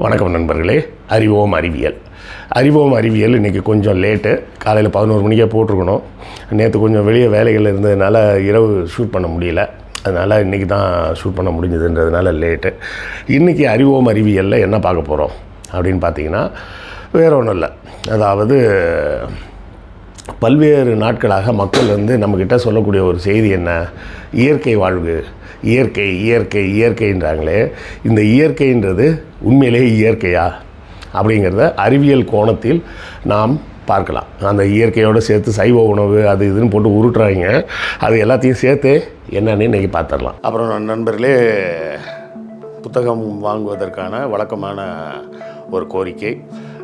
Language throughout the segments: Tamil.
வணக்கம் நண்பர்களே. அறிவோம் அறிவியல். அறிவோம் அறிவியல் இன்றைக்கி கொஞ்சம் லேட்டு. காலையில் பதினோரு மணிக்கே போட்டிருக்கணும். நேற்று கொஞ்சம் வெளியே வேலைகள் இருந்ததுனால இரவு ஷூட் பண்ண முடியல. அதனால் இன்றைக்கி தான் ஷூட் பண்ண முடிஞ்சதுன்றதுனால லேட்டு. இன்றைக்கி அறிவோம் அறிவியலில் என்ன பார்க்க போகிறோம் அப்படின்னு பார்த்தீங்கன்னா வேறு ஒன்றும் இல்லை. அதாவது பல்வேறு நாட்களாக மக்கள் வந்து நம்மக்கிட்ட சொல்லக்கூடிய ஒரு செய்தி என்ன? இயற்கை வாழ்வு. இயற்கை இயற்கை இயற்கைன்றாங்களே. இந்த இயற்கைன்றது உண்மையிலேயே இயற்கையா? அப்படிங்கிறத அறிவியல் கோணத்தில் நாம் பார்க்கலாம். அந்த இயற்கையோடு சேர்த்து சைவ உணவு அது இதுன்னு போட்டு உருட்டுறாங்க. அது எல்லாத்தையும் சேர்த்து என்னன்னு இன்றைக்கி பார்த்துடலாம். அப்புறம் நண்பர்களே புத்தகம் வாங்குவதற்கான வழக்கமான ஒரு கோரிக்கை.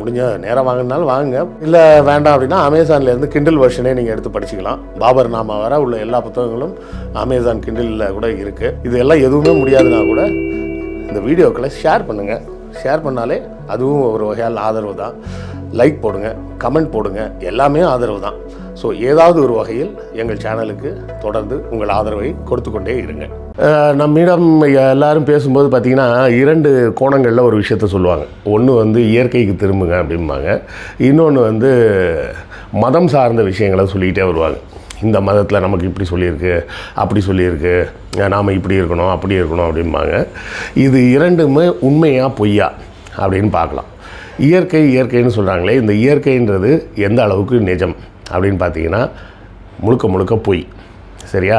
முடிஞ்ச நேரம் வாங்கினாலும் வாங்குங்க. இல்லை வேண்டாம் அப்படின்னா அமேசான்ல இருந்து கிண்டில் வெர்ஷனே நீங்கள் எடுத்து படிச்சுக்கலாம். பாபர் நாமா வர உள்ள எல்லா புத்தகங்களும் அமேசான் கிண்டிலில் கூட இருக்குது இது எல்லாம் எதுவுமே முடியாதுன்னா கூட இந்த வீடியோக்களை ஷேர் பண்ணுங்கள் ஷேர் பண்ணாலே அதுவும் ஒரு வகையால் ஆதரவு தான். லைக் போடுங்க கமெண்ட் போடுங்க. எல்லாமே ஆதரவு தான். ஸோ ஏதாவது ஒரு வகையில் எங்கள் சேனலுக்கு தொடர்ந்து உங்கள் ஆதரவை கொடுத்து கொண்டே இருங்க. நம்மிடம் எல்லாரும் பேசும்போது பார்த்தீங்கன்னா இரண்டு கோணங்களில் ஒரு விஷயத்த சொல்லுவாங்க. ஒன்று வந்து இயற்கைக்கு திரும்புங்க அப்படிம்பாங்க. இன்னொன்று வந்து மதம் சார்ந்த விஷயங்களை சொல்லிக்கிட்டே வருவாங்க. இந்த மதத்தில் நமக்கு இப்படி சொல்லியிருக்கு அப்படி சொல்லியிருக்கு நாம் இப்படி இருக்கணும் அப்படி இருக்கணும் அப்படிம்பாங்க. இது இரண்டுமே உண்மையாக பொய்யா அப்படின்னு பார்க்கலாம். இயற்கை இயற்கைன்னு சொல்கிறாங்களே இந்த இயற்கைன்றது எந்த அளவுக்கு நிஜம்? அப்படின்னு பார்த்தீங்கன்னா முழுக்க முழுக்க பொய். சரியா?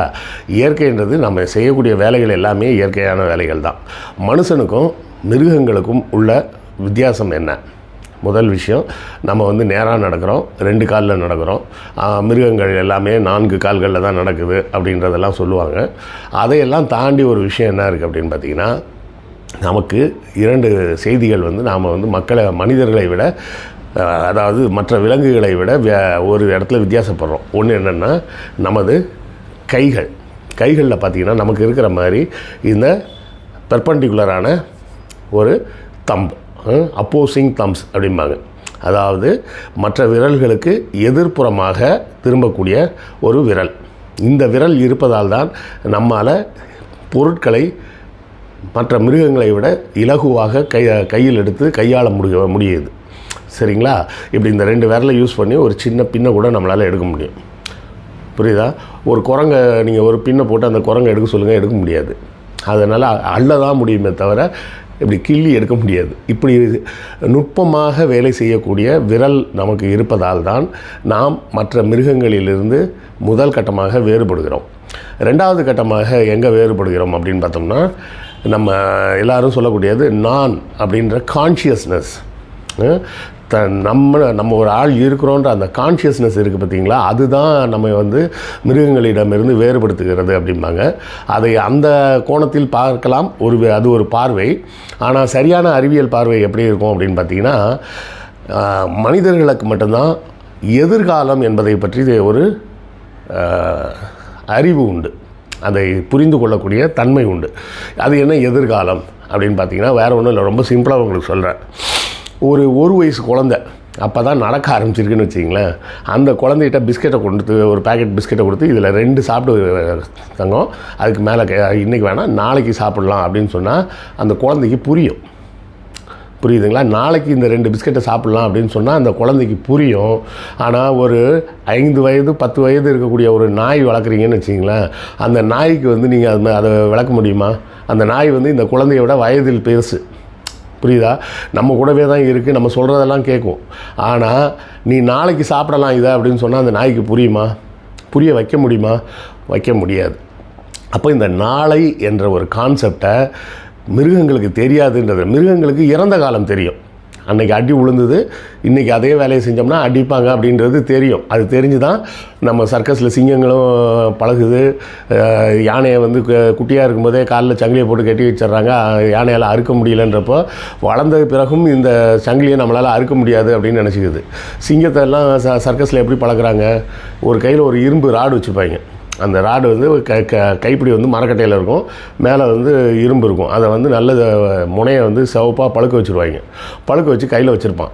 இயற்கைன்றது நம்ம செய்யக்கூடிய வேலைகள் எல்லாமே இயற்கையான வேலைகள் தான். மனுஷனுக்கும் மிருகங்களுக்கும் உள்ள வித்தியாசம் என்ன? முதல் விஷயம் நம்ம வந்து நேராக நடக்கிறோம் ரெண்டு காலில் நடக்கிறோம். மிருகங்கள் எல்லாமே நான்கு கால்களில் தான் நடக்குது அப்படின்றதெல்லாம் சொல்லுவாங்க. அதையெல்லாம் தாண்டி ஒரு விஷயம் என்ன இருக்குது அப்படின்னு பார்த்தீங்கன்னா நமக்கு இரண்டு செய்திகள் வந்து நாம் வந்து மக்களை மனிதர்களை விட அதாவது மற்ற விலங்குகளை விட வே- ஒரு இடத்துல வித்தியாசப்படுறோம். ஒன்று என்னென்னா நமது கைகள். கைகளில் பார்த்திங்கன்னா நமக்கு இருக்கிற மாதிரி இந்த பெர்பண்டிகுலரான ஒரு தம்ப் அப்போசிங் தம்ஸ் அப்படிம்பாங்க. அதாவது மற்ற விரல்களுக்கு எதிர்ப்புறமாக திரும்பக்கூடிய ஒரு விரல். இந்த விரல் இருப்பதால் தான் நம்மால் பொருட்களை மற்ற மிருகங்களை விட இலகுவாக கை கையில் எடுத்து கையாள முடிய முடியுது. சரிங்களா? இப்படி இந்த ரெண்டு விரலை யூஸ் பண்ணி ஒரு சின்ன பின்னை கூட நம்மளால் எடுக்க முடியும். புரியுதா? ஒரு குரங்கை நீங்கள் ஒரு பின்னை போட்டு அந்த குரங்கை எடுக்க சொல்லுங்கள் எடுக்க முடியாது. அதனால் அள்ள தான் முடியுமே தவிர இப்படி கிள்ளி எடுக்க முடியாது. இப்படி நுட்பமாக வேலை செய்யக்கூடிய விரல் நமக்கு இருப்பதால் தான் நாம் மற்ற மிருகங்களிலிருந்து முதல் கட்டமாக வேறுபடுகிறோம். ரெண்டாவது கட்டமாக எங்கே வேறுபடுகிறோம் அப்படின்னு பார்த்தோம்னா நம்ம எல்லாரும் சொல்லக்கூடியது நான் அப்படின்ற கான்ஷியஸ்னஸ் த நம்ம நம்ம ஒரு ஆள் இருக்கிறோன்ற அந்த கான்ஷியஸ்னஸ் இருக்குது பார்த்தீங்களா அதுதான் நம்ம வந்து மிருகங்களிடமிருந்து வேறுபடுத்துகிறது அப்படிம்பாங்க. அதை அந்த கோணத்தில் பார்க்கலாம். ஒரு அது ஒரு பார்வை. ஆனால் சரியான அறிவியல் பார்வை எப்படி இருக்கும் அப்படின்னு பார்த்தீங்கன்னா மனிதர்களுக்கு மட்டும்தான் எதிர்காலம் என்பதை பற்றி ஒரு அறிவு உண்டு. அதை புரிந்து கொள்ளக்கூடிய தன்மை உண்டு. அது என்ன எதிர்காலம் அப்படின்னு பார்த்தீங்கன்னா வேறு ஒன்றும் இல்லை. ரொம்ப சிம்பிளாக உங்களுக்கு சொல்கிறேன் ஒரு ஒரு வயசு குழந்த. அப்போ தான் நடக்க ஆரம்பிச்சிருக்குன்னு வச்சிங்களேன் அந்த குழந்தைகிட்ட பிஸ்கெட்டை கொடுத்து ஒரு பேக்கெட் பிஸ்கெட்டை கொடுத்து இதில் ரெண்டு சாப்பிட்டு தங்கம் அதுக்கு மேலே இன்றைக்கி வேணால் நாளைக்கு சாப்பிட்லாம் அப்படின்னு சொன்னால் அந்த குழந்தைக்கு புரியும். புரியுதுங்களா? நாளைக்கு இந்த ரெண்டு பிஸ்கெட்டை சாப்பிட்லாம் அப்படின்னு சொன்னால் அந்த குழந்தைக்கு புரியும். ஆனால் ஒரு ஐந்து வயது பத்து வயது இருக்கக்கூடிய ஒரு நாய் வளர்க்குறீங்கன்னு வச்சிங்களேன் அந்த நாய்க்கு வந்து நீங்கள் அது அதை விளக்க முடியுமா? அந்த நாய் வந்து இந்த குழந்தையோட வயதில் பெருசு. புரியுதா? நம்ம கூடவே தான் இருக்குது நம்ம சொல்கிறதெல்லாம் கேட்கும். ஆனால் நீ நாளைக்கு சாப்பிடலாம் இதை அப்படின்னு சொன்னால் அந்த நாய்க்கு புரியுமா? புரிய வைக்க முடியுமா? வைக்க முடியாது. அப்போ இந்த நாளை என்ற ஒரு கான்செப்டை மிருகங்களுக்கு தெரியாதுன்றது மிருகங்களுக்கு இறந்த காலம் தெரியும். அன்றைக்கி அடி விழுந்தது இன்றைக்கி அதே வேலையை செஞ்சோம்னா அடிப்பாங்க அப்படின்றது தெரியும். அது தெரிஞ்சு தான் நம்ம சர்க்கஸில் சிங்கங்களும் பழகுது. யானையை வந்து கு- குட்டியாக இருக்கும்போதே காலில் சங்கிலியை போட்டு கட்டி வச்சிடுறாங்க. யானையால் அறுக்க முடியலன்றப்போ வளர்ந்த பிறகும் இந்த சங்கிலியை நம்மளால் அறுக்க முடியாது அப்படின்னு நினச்சிக்குது. சிங்கத்தை எல்லாம் ச சர்க்கஸில் எப்படி பழகுறாங்க? ஒரு கையில் ஒரு இரும்பு ராடு வச்சுப்பாங்க. அந்த ராடு வந்து க க கைப்பிடி வந்து மரக்கட்டையில் இருக்கும். மேலே வந்து இரும்பு இருக்கும். அதை வந்து நல்ல முனையை வந்து சிவப்பாக பழுக்க வச்சுருவாங்க. பழுக்க வச்சு கையில் வச்சுருப்பான்.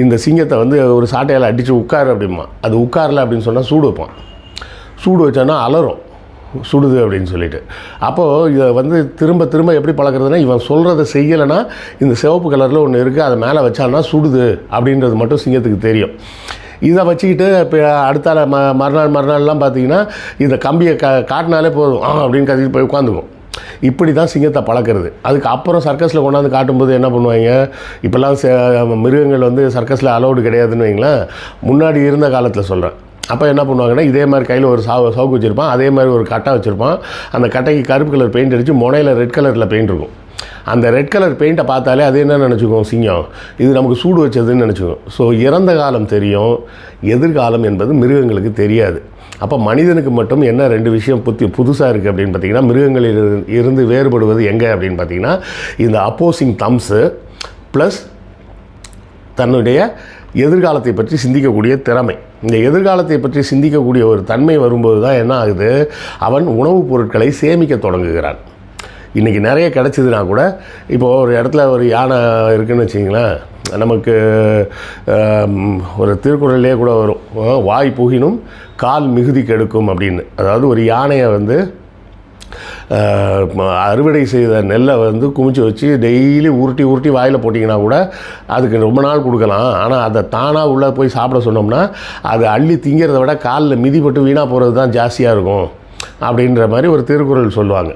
இந்த சிங்கத்தை வந்து ஒரு சாட்டையால் அடித்து உட்காரு அப்படிமா அது உட்காரல அப்படின்னு சொன்னால் சூடு வைப்பான். சூடு வச்சான்னா அலரும் சுடுது அப்படின்னு சொல்லிட்டு. அப்போது இதை வந்து திரும்ப திரும்ப எப்படி பழக்கிறதுனா இவன் சொல்கிறத செய்யலைன்னா இந்த சிவப்பு கலரில் ஒன்று இருக்குது அதை மேலே வச்சான்னா சுடுது அப்படின்றது மட்டும் சிங்கத்துக்கு தெரியும். இதை வச்சுக்கிட்டு இப்போ அடுத்தால ம மறுநாள் மறுநாள்லாம் பார்த்தீங்கன்னா இந்த கம்பியை க காட்டினாலே போதும். ஆ அப்படின்னு கத்திட்டு போய் உட்காந்துக்கும். இப்படி தான் சிங்கத்தை பழக்கிறது. அதுக்கு அப்புறம் சர்க்கஸில் கொண்டாந்து காட்டும்போது என்ன பண்ணுவாங்க? இப்போல்லாம் மிருகங்கள் வந்து சர்க்கஸில் அலௌடு கிடையாதுன்னு வைங்களேன். முன்னாடி இருந்த காலத்தில் சொல்கிறேன் அப்போ என்ன பண்ணுவாங்கன்னா இதே மாதிரி கையில் ஒரு சாவு சவுக்கு வச்சுருப்பான். அதே மாதிரி ஒரு கட்டை வச்சுருப்பான். அந்த கட்டைக்கு கருப்பு கலர் பெயிண்ட் அடித்து முனையில் ரெட் கலரில் பெயிண்ட் இருக்கும். அந்த ரெட் கலர் பெயிண்ட்டை பார்த்தாலே அது என்ன நினச்சிக்கும்? சிங்கம். இது நமக்கு சூடு வச்சதுன்னு நினச்சிக்கும். ஸோ இறந்த காலம் தெரியும். எதிர்காலம் என்பது மிருகங்களுக்கு தெரியாது. அப்போ மனிதனுக்கு மட்டும் என்ன ரெண்டு விஷயம் புத்தி புதுசாக இருக்குது அப்படின்னு பார்த்தீங்கன்னா மிருகங்களில் இரு- இருந்து வேறுபடுவது எங்கே அப்படின்னு பார்த்தீங்கன்னா இந்த அப்போசிங் தம்ஸு ப்ளஸ் தன்னுடைய எதிர்காலத்தை பற்றி சிந்திக்கக்கூடிய திறமை. இந்த எதிர்காலத்தை பற்றி சிந்திக்கக்கூடிய ஒரு தன்மை வரும்போது தான் என்ன ஆகுது? அவன் உணவுப் பொருட்களை சேமிக்க தொடங்குகிறான். இன்றைக்கி நிறைய கிடச்சிதுன்னா கூட இப்போது ஒரு இடத்துல ஒரு யானை இருக்குதுன்னு வச்சிங்களேன் நமக்கு ஒரு திருக்குறள்லேயே கூட வரும் வாய் புகினும் கால் மிகுதி கெடுக்கும் அப்படின்னு. அதாவது ஒரு யானையை வந்து அறுவடை செய்த நெல்லை வந்து குமிச்சு வச்சு டெய்லி உருட்டி உருட்டி வாயில் போட்டிங்கன்னா கூட அதுக்கு ரொம்ப நாள் கொடுக்கலாம். ஆனால் அதை தானாக உள்ளே போய் சாப்பிட சொன்னோம்னா அது அள்ளி திங்கிறத விட காலில் மிதிப்பட்டு வீணாக போகிறது தான் ஜாஸ்தியாக இருக்கும் அப்படின்ற மாதிரி ஒரு திருக்குறள் சொல்லுவாங்க.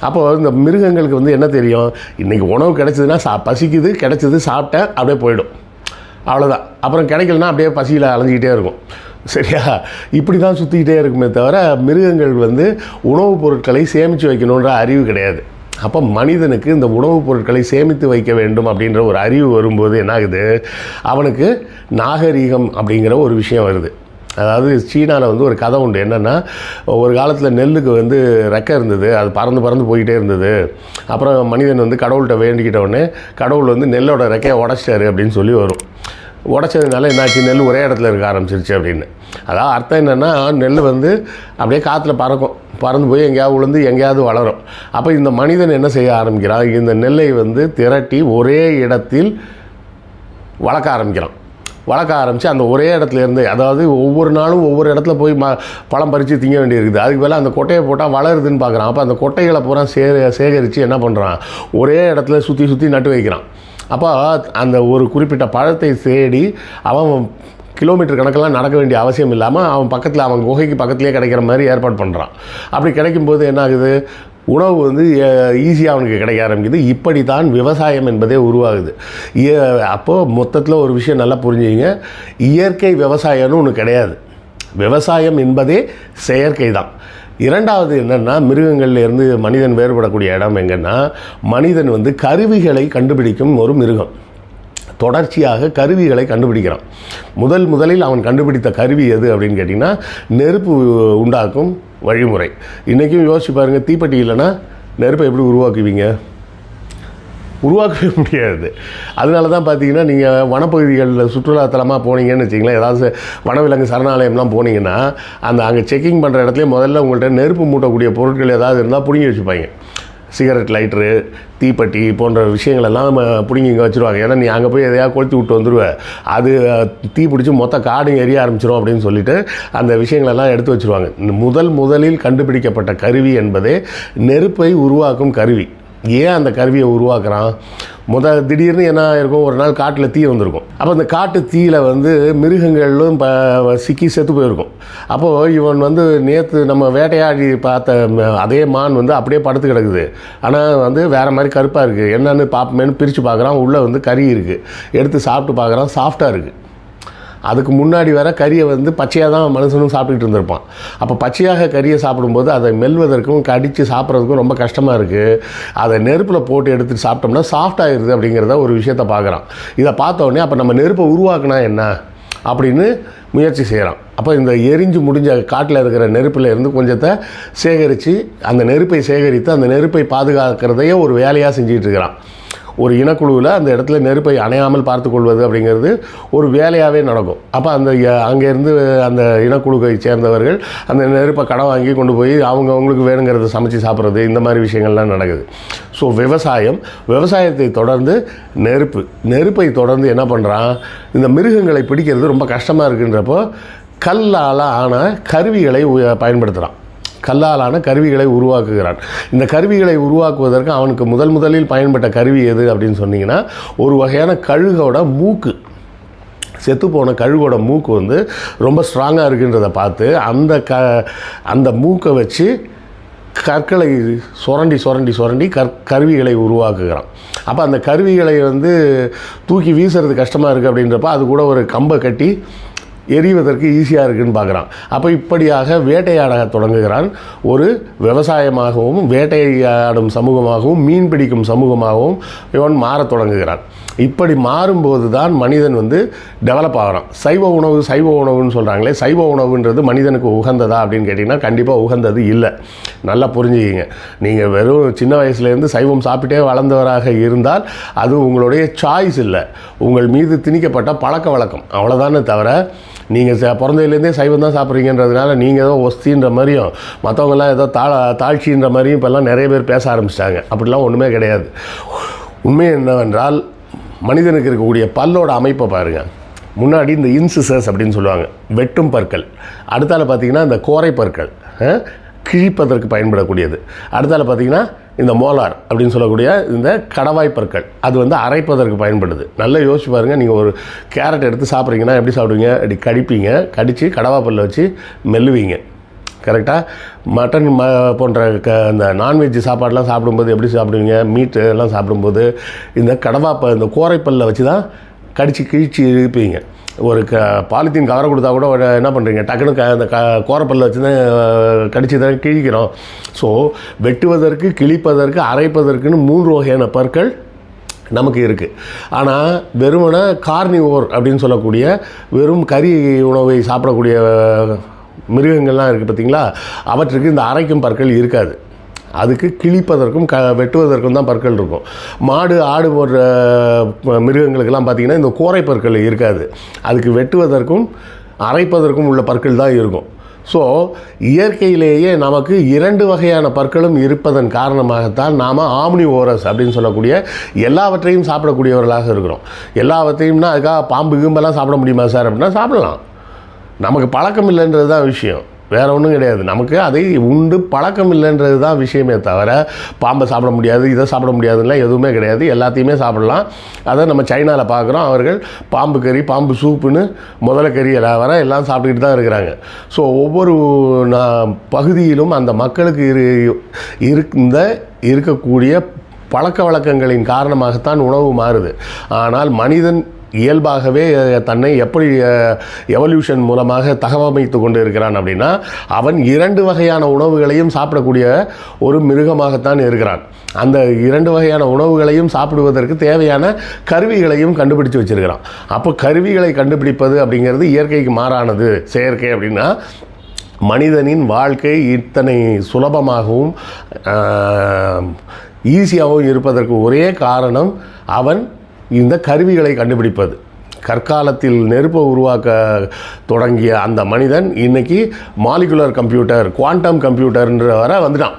அப்போ இந்த மிருகங்களுக்கு வந்து என்ன தெரியும்? இன்றைக்கி உணவு கிடச்சிதுன்னா சா பசிக்குது கிடச்சிது சாப்பிட்டேன் அப்படியே போயிடும். அவ்வளோதான் அப்புறம் கிடைக்கலனா அப்படியே பசியில் அலைஞ்சிக்கிட்டே இருக்கும். சரியா? இப்படி தான் சுற்றிக்கிட்டே இருக்குமே தவிர மிருகங்கள் வந்து உணவுப் பொருட்களை சேமித்து வைக்கணுன்ற அறிவு கிடையாது. அப்போ மனிதனுக்கு இந்த உணவுப் பொருட்களை சேமித்து வைக்க வேண்டும் அப்படின்ற ஒரு அறிவு வரும்போது என்ன ஆகுது அவனுக்கு நாகரீகம் அப்படிங்கிற ஒரு விஷயம் வருது. அதாவது சீனாவில் வந்து ஒரு கதை உண்டு. என்னென்னா ஒரு காலத்தில் நெல்லுக்கு வந்து ரெக்கை இருந்தது. அது பறந்து பறந்து போய்கிட்டே இருந்தது. அப்புறம் மனிதன் வந்து கடவுள்கிட்ட வேண்டிக்கிட்ட உடனே கடவுள் வந்து நெல்லோட ரெக்கையை உடச்சிட்டாரு அப்படின்னு சொல்லி வரும். உடச்சதுனால என்னாச்சு? நெல் ஒரே இடத்துல இருக்க ஆரம்பிச்சிருச்சு அப்படின்னு. அதாவது அர்த்தம் என்னென்னா நெல் வந்து அப்படியே காற்றுல பறக்கும். பறந்து போய் எங்கேயாவது விழுந்து எங்கேயாவது வளரும். அப்போ இந்த மனிதன் என்ன செய்ய ஆரம்பிக்கிறான்? இந்த நெல்லை வந்து திரட்டி ஒரே இடத்தில் வளர்க்க ஆரம்பிக்கிறான். வளர்க்க ஆரம்பித்து அந்த ஒரே இடத்துல இருந்து அதாவது ஒவ்வொரு நாளும் ஒவ்வொரு இடத்துல போய் ம பழம் பறித்து திங்க வேண்டியிருக்குது. அதுக்கு மேலே அந்த கொட்டையை போட்டால் வளருதுன்னு பார்க்குறான் அப்போ அந்த கொட்டைகளை பூரா சே சேகரித்து என்ன பண்ணுறான் ஒரே இடத்துல சுற்றி சுற்றி நட்டு வைக்கிறான். அப்போ அந்த ஒரு குறிப்பிட்ட பழத்தை தேடி அவன் கிலோமீட்டர் கணக்கெல்லாம் நடக்க வேண்டிய அவசியம் இல்லாமல் அவன் பக்கத்தில் அவன் குகைக்கு பக்கத்துலேயே கிடைக்கிற மாதிரி ஏற்பாடு பண்ணுறான் அப்படி கிடைக்கும்போது என்ன ஆகுது? உணவு வந்து ஈஸியாக அவனுக்கு கிடைக்க ஆரம்பிக்குது. இப்படி தான் விவசாயம் என்பதே உருவாகுது. அப்போது மொத்தத்தில் ஒரு விஷயம் நல்லா புரிஞ்சுங்க இயற்கை விவசாயம்னு ஒன்று கிடையாது. விவசாயம் என்பதே செயற்கை தான். இரண்டாவது என்னென்னா மிருகங்கள்லேருந்து மனிதன் வேறுபடக்கூடிய இடம் எங்கன்னா மனிதன் வந்து கருவிகளை கண்டுபிடிக்கும் ஒரு மிருகம். தொடர்ச்சியாக கருவிகளை கண்டுபிடிக்கிறான். முதல் முதலில் அவன் கண்டுபிடித்த கருவி எது அப்படின்னு கேட்டிங்கன்னா நெருப்பு உண்டாக்கும் வழிமுறை. இன்றைக்கும் யோசிச்சு பாருங்கள் தீப்பெட்டி இல்லைன்னா நெருப்பை எப்படி உருவாக்குவீங்க? உருவாக்கவே முடியாது. அதனால தான் பார்த்தீங்கன்னா நீங்கள் வனப்பகுதிகளில் சுற்றுலாத்தலமாக போனீங்கன்னு வச்சிங்களேன் ஏதாவது வனவிலங்கு சரணாலயம்லாம் போனீங்கன்னா அந்த அங்கே செக்கிங் பண்ணுற இடத்துல முதல்ல உங்கள்கிட்ட நெருப்பு மூட்டக்கூடிய பொருட்கள் ஏதாவது இருந்தால் பிடுங்கி வச்சுப்பாங்க. சிகரெட் லைட்ரு தீப்பெட்டி போன்ற விஷயங்களெல்லாம் நம்ம பிடுங்கி இங்கே வச்சுருவாங்க. ஏன்னா நீ அங்கே போய் எதையா கொளுத்தி விட்டு வந்துடுவ அது தீ பிடிச்சி மொத்த காடும் எரிய ஆரம்பிச்சிடும் அப்படின்னு சொல்லிட்டு அந்த விஷயங்களெல்லாம் எடுத்து வச்சுருவாங்க. முதல் முதலில் கண்டுபிடிக்கப்பட்ட கருவி என்பதே நெருப்பை உருவாக்கும் கருவி. ஏன் அந்த கருவியை உருவாக்குறான்? முத திடீர்னு என்ன இருக்கும் ஒரு நாள் காட்டில் தீ வந்திருக்கும். அப்போ அந்த காட்டு தீயில் வந்து மிருகங்களும் ப சிக்கி செத்து போயிருக்கும். அப்போது இவன் வந்து நேற்று நம்ம வேட்டையாடி பார்த்த ம- அதே மான் வந்து அப்படியே படுத்து கிடக்குது. ஆனால் வந்து வேறு மாதிரி கருப்பாக இருக்குது என்னென்னு பார்ப்போமேனு பிரித்து பார்க்குறான். உள்ளே வந்து கறி இருக்குது எடுத்து சாப்பிட்டு பார்க்குறான். சாஃப்டாக இருக்குது அதுக்கு முன்னாடி வர கறியை வந்து பச்சையாக தான் மனுஷனும் சாப்பிட்டுட்டு இருந்திருப்பான். அப்போ பச்சையாக கறியை சாப்பிடும்போது அதை மெல்வதற்கும் கடித்து சாப்பிட்றதுக்கும் ரொம்ப கஷ்டமாக இருக்குது அதை நெருப்பில் போட்டு எடுத்துட்டு சாப்பிட்டோம்னா சாஃப்ட் ஆகிடுது அப்படிங்கிறத ஒரு விஷயத்தை பார்க்குறான் இதை பார்த்தோடனே அப்போ நம்ம நெருப்பை உருவாக்குனா என்ன? அப்படின்னு முயற்சி செய்கிறான் அப்போ இந்த எரிஞ்சு முடிஞ்ச காட்டில் இருக்கிற நெருப்பில் இருந்து கொஞ்சத்தை சேகரித்து அந்த நெருப்பை சேகரித்து அந்த நெருப்பை பாதுகாக்கிறதையே ஒரு வேலையாக செஞ்சுட்டு இருக்கிறான். ஒரு இனக்குழுவில் அந்த இடத்துல நெருப்பை அணையாமல் பார்த்து கொள்வது அப்படிங்கிறது ஒரு வேலையாகவே நடக்கும். அப்போ அந்த அங்கேருந்து அந்த இனக்குழுவை சேர்ந்தவர்கள் அந்த நெருப்பை கடன் வாங்கி கொண்டு போய் அவங்க அவங்களுக்கு வேணுங்கிறத சமைச்சு சாப்பிட்றது இந்த மாதிரி விஷயங்கள்லாம் நடக்குது. ஸோ விவசாயம் விவசாயத்தை தொடர்ந்து நெருப்பு. நெருப்பை தொடர்ந்து என்ன பண்ணுறான் இந்த மிருகங்களை பிடிக்கிறது ரொம்ப கஷ்டமாக இருக்குன்றப்போ கல்லால் ஆன கருவிகளை உ- பயன்படுத்துகிறான் கல்லாலான கருவிகளை உருவாக்குகிறான். இந்த கருவிகளை உருவாக்குவதற்கு அவனுக்கு முதல் முதலில் பயன்பட்ட கருவி எது அப்படின்னு சொன்னீங்கன்னா ஒரு வகையான கழுகோட மூக்கு. செத்துப்போன கழுகோட மூக்கு வந்து ரொம்ப ஸ்ட்ராங்காக இருக்குன்றதை பார்த்து அந்த க அந்த மூக்கை வச்சு கற்களை சுரண்டி சுரண்டி சுரண்டி கற் கருவிகளை உருவாக்குகிறான். அப்போ அந்த கருவிகளை வந்து தூக்கி வீசுறது கஷ்டமாக இருக்குது அப்படின்றப்ப அது கூட ஒரு கம்பை கட்டி எரிவதற்கு ஈஸியாக இருக்குன்னு பார்க்குறான். அப்போ இப்படியாக வேட்டையாட தொடங்குகிறான். ஒரு விவசாயமாகவும் வேட்டையாடும் சமூகமாகவும் மீன் பிடிக்கும் சமூகமாகவும் இவன் மாறத் தொடங்குகிறான். இப்படி மாறும்போது தான் மனிதன் வந்து டெவலப் ஆகிறான். சைவ உணவு சைவ உணவுன்னு சொல்கிறாங்களே சைவ உணவுன்றது மனிதனுக்கு உகந்ததா அப்படின்னு கேட்டிங்கன்னா கண்டிப்பாக உகந்தது இல்லை. நல்லா புரிஞ்சுக்கிங்க. நீங்கள் வெறும் சின்ன வயசுலேருந்து சைவம் சாப்பிட்டே வளர்ந்தவராக இருந்தால் அது உங்களுடைய சாய்ஸ் இல்லை. உங்கள் மீது திணிக்கப்பட்ட பழக்க வழக்கம். அவ்வளோதானே தவிர நீங்கள் ச பிறந்ததுலேருந்தே சைவம் தான் சாப்பிட்றீங்கன்றதுனால நீங்கள் ஏதோ ஒஸ்தின்ற மாதிரியும் மற்றவங்கெல்லாம் ஏதோ தாழ தாழ்ச்சின்ற மாதிரியும் இப்போல்லாம் நிறைய பேர் பேச ஆரம்பிச்சிட்டாங்க. அப்படிலாம் ஒன்றுமே கிடையாது. உண்மை என்னவென்றால் மனிதனுக்கு இருக்கக்கூடிய பல்லோட அமைப்பை பாருங்கள் முன்னாடி இந்த இன்சிசஸ் அப்படின்னு சொல்லுவாங்க. வெட்டும் பற்கள். அடுத்தால பார்த்தீங்கன்னா இந்த கோரை பற்கள். கிழிப்பதற்கு பயன்படக்கூடியது. அடுத்தால பார்த்தீங்கன்னா இந்த மோலார் அப்படின்னு சொல்லக்கூடிய இந்த கடவாய் பற்கள் அது வந்து அரைப்பதற்கு பயன்படுது. நல்லா யோசிச்சு பாருங்கள் நீங்கள் ஒரு கேரட் எடுத்து சாப்பிட்றீங்கன்னா எப்படி சாப்பிடுவீங்க? அப்படி கடிப்பீங்க கடித்து கடவா பல்ல வச்சு மெல்லுவீங்க. கரெக்டாக மட்டன் ம போன்ற க இந்த நான்வெஜ் சாப்பாடெலாம் சாப்பிடும்போது எப்படி சாப்பிடுவீங்க? மீட்டு எல்லாம் சாப்பிடும்போது இந்த கடவாப்ப இந்த கோரைப்பல்ல வச்சு தான் கடித்து கிழிச்சு இழுப்பீங்க. ஒரு க பாலித்தீன் கவரை கொடுத்தா கூட ஒரு என்ன பண்ணுறீங்க டக்குனு க அந்த க கோரப்பல்ல வச்சு தான் கடிச்சு தான் கிழிக்கிறோம். ஸோ வெட்டுவதற்கு கிழிப்பதற்கு அரைப்பதற்குன்னு மூன்று வகையான பற்கள் நமக்கு இருக்குது ஆனால் வெறுமனே கார்னிவோர் அப்படின்னு சொல்லக்கூடிய வெறும் கறி உணவை சாப்பிடக்கூடிய மிருகங்கள்லாம் இருக்குது பார்த்திங்களா அவற்றுக்கு இந்த அரைக்கும் பற்கள் இருக்காது. அதுக்கு கிழிப்பதற்கும் க வெட்டுவதற்கும் தான் பற்கள் இருக்கும். மாடு ஆடு போடுற மிருகங்களுக்கெல்லாம் பார்த்திங்கன்னா இந்த கோரை பற்கள் இருக்காது. அதுக்கு வெட்டுவதற்கும் அரைப்பதற்கும் உள்ள பற்கள் தான் இருக்கும். ஸோ இயற்கையிலேயே நமக்கு இரண்டு வகையான பற்களும் இருப்பதன் காரணமாகத்தான் நாம் ஆம்னி ஓரஸ் அப்படின்னு சொல்லக்கூடிய எல்லாவற்றையும் சாப்பிடக்கூடியவர்களாக இருக்கிறோம். எல்லாவற்றையும்னா அதுக்காக பாம்பு கிம்பெல்லாம் சாப்பிட முடியுமா சார் அப்படின்னா சாப்பிடலாம். நமக்கு பழக்கம் இல்லைன்றது தான் விஷயம். வேறு ஒன்றும் கிடையாது. நமக்கு அதை உண்டு பழக்கம் இல்லைன்றது தான் விஷயமே தவிர பாம்பை சாப்பிட முடியாது இதை சாப்பிட முடியாதுலாம் எதுவுமே கிடையாது. எல்லாத்தையுமே சாப்பிடலாம். அதை நம்ம சைனாவில் பார்க்குறோம். அவர்கள் பாம்பு கறி பாம்பு சூப்புன்னு முதல கறி எல்லாம் வர எல்லாம் சாப்பிட்டுக்கிட்டு தான் இருக்கிறாங்க. ஸோ ஒவ்வொரு நா- பகுதியிலும் அந்த மக்களுக்கு இரு இருந்த இருக்கக்கூடிய பழக்க வழக்கங்களின் காரணமாகத்தான் உணவு மாறுது. ஆனால் மனிதன் இயல்பாகவே தன்னை எப்படி எவல்யூஷன் மூலமாக தகவமைத்து கொண்டு இருக்கிறான் அப்படின்னா அவன் இரண்டு வகையான உணவுகளையும் சாப்பிடக்கூடிய ஒரு மிருகமாகத்தான் இருக்கிறான். அந்த இரண்டு வகையான உணவுகளையும் சாப்பிடுவதற்கு தேவையான கருவிகளையும் கண்டுபிடிச்சு வச்சிருக்கிறான். அப்போ கருவிகளை கண்டுபிடிப்பது அப்படிங்கிறது இயற்கைக்கு மாறானது. செயற்கை அப்படின்னா மனிதனின் வாழ்க்கை இத்தனை சுலபமாகவும் ஈஸியாகவும் இருப்பதற்கு ஒரே காரணம் அவன் இந்த கருவிகளை கண்டுபிடிப்பது. கற்காலத்தில் நெருப்பை உருவாக்க தொடங்கிய அந்த மனிதன் இன்னைக்கு மாலிகுலர் கம்ப்யூட்டர் குவாண்டம் கம்ப்யூட்டர்ன்ற வர வந்துட்டான்.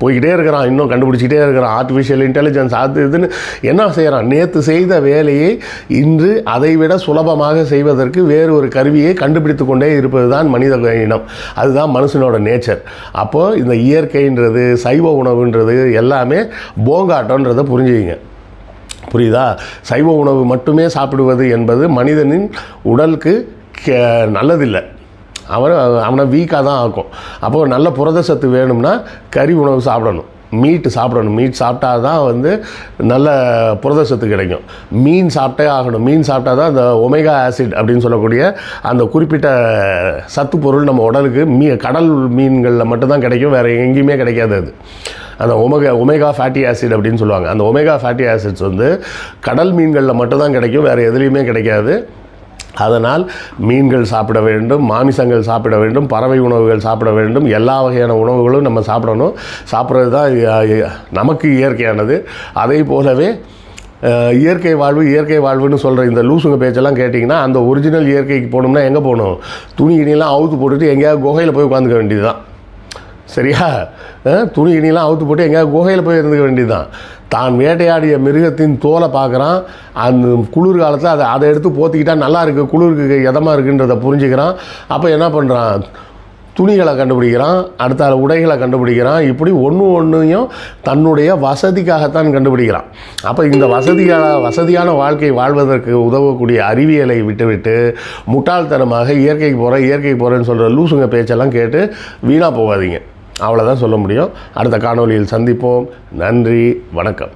போய்கிட்டே இருக்கிறான் இன்னும் கண்டுபிடிச்சிக்கிட்டே இருக்கிறான். ஆர்டிஃபிஷியல் இன்டெலிஜென்ஸ் அது இதுன்னு என்ன செய்கிறான் நேற்று செய்த வேலையை இன்று அதைவிட சுலபமாக செய்வதற்கு வேறு ஒரு கருவியை கண்டுபிடித்து கொண்டே இருப்பது தான் மனித இனம். அதுதான் மனுஷனோட நேச்சர் அப்போது இந்த இயற்கைன்றது சைவ உணவுன்றது எல்லாமே போங்காட்டோன்றதை புரிஞ்சுக்கிங்க. புரியுதா? சைவ உணவு மட்டுமே சாப்பிடுவது என்பது மனிதனின் உடலுக்கு கே- நல்லதில்லை. அவன் அவனை வீக்காக தான் ஆக்கும். அப்போது நல்ல புரத சத்து வேணும்னா கறி உணவு சாப்பிடணும். மீட்டு சாப்பிடணும். மீட் சாப்பிட்டா தான் வந்து நல்ல புரத சத்து கிடைக்கும். மீன் சாப்பிட்டே ஆகணும். மீன் சாப்பிட்டா தான் அந்த ஒமேகா ஆசிட் அப்படின்னு சொல்லக்கூடிய அந்த குறிப்பிட்ட சத்து பொருள் நம்ம உடலுக்கு மீ கடல் மீன்களில் மட்டும்தான் கிடைக்கும். வேறு எங்கேயுமே கிடைக்காது அது. அந்த ஒமேகா ஒமேகா ஃபேட்டி ஆசிட் அப்படின்னு சொல்லுவாங்க. அந்த ஒமேகா ஃபேட்டி ஆசிட்ஸ் வந்து கடல் மீன்களில் மட்டும்தான் கிடைக்கும் வேறு எதுலேயுமே கிடைக்காது. அதனால் மீன்கள் சாப்பிட வேண்டும் மாமிசங்கள் சாப்பிட வேண்டும் பறவை உணவுகள் சாப்பிட வேண்டும் எல்லா வகையான உணவுகளும் நம்ம சாப்பிடணும். சாப்பிட்றது தான் நமக்கு இயற்கையானது. அதே போலவே இயற்கை வாழ்வு இயற்கை வாழ்வுன்னு சொல்கிற இந்த லூசுங்க பேச்செல்லாம் கேட்டிங்கன்னா அந்த ஒரிஜினல் இயற்கைக்கு போகணும்னா எங்கே போகணும்? துணி கிணியெல்லாம் அவுத்து போட்டுட்டு எங்கேயாவது குகையில் போய் உட்காந்துக்க வேண்டியது தான் சரியா? துணி இனிலாம் அவுத்து போட்டு எங்கேயாவது குகையில் போய் இருந்துக்க வேண்டியதுதான். தான் வேட்டையாடிய மிருகத்தின் தோலை பார்க்குறான். அந்த குளிர் காலத்தில் அதை அதை எடுத்து போத்திக்கிட்டா நல்லா இருக்குது குளிருக்கு எதமாக இருக்குன்றதை புரிஞ்சுக்கிறான். அப்போ என்ன பண்ணுறான் துணிகளை கண்டுபிடிக்கிறான் அடுத்த உடைகளை கண்டுபிடிக்கிறான். இப்படி ஒன்று ஒன்றையும் தன்னுடைய வசதிக்காகத்தான் கண்டுபிடிக்கிறான். அப்போ இந்த வசதியான வசதியான வாழ்க்கை வாழ்வதற்கு உதவக்கூடிய அறிவியலை விட்டுவிட்டு முட்டாள்தனமாக இயற்கைக்கு போகிறேன் இயற்கைக்கு போகிறேன்னு சொல்கிற லூசுங்க பேச்செல்லாம் கேட்டு வீணாக போகாதீங்க. அவ்வளோதான் சொல்ல முடியும். அடுத்த காணொலியில் சந்திப்போம். நன்றி வணக்கம்.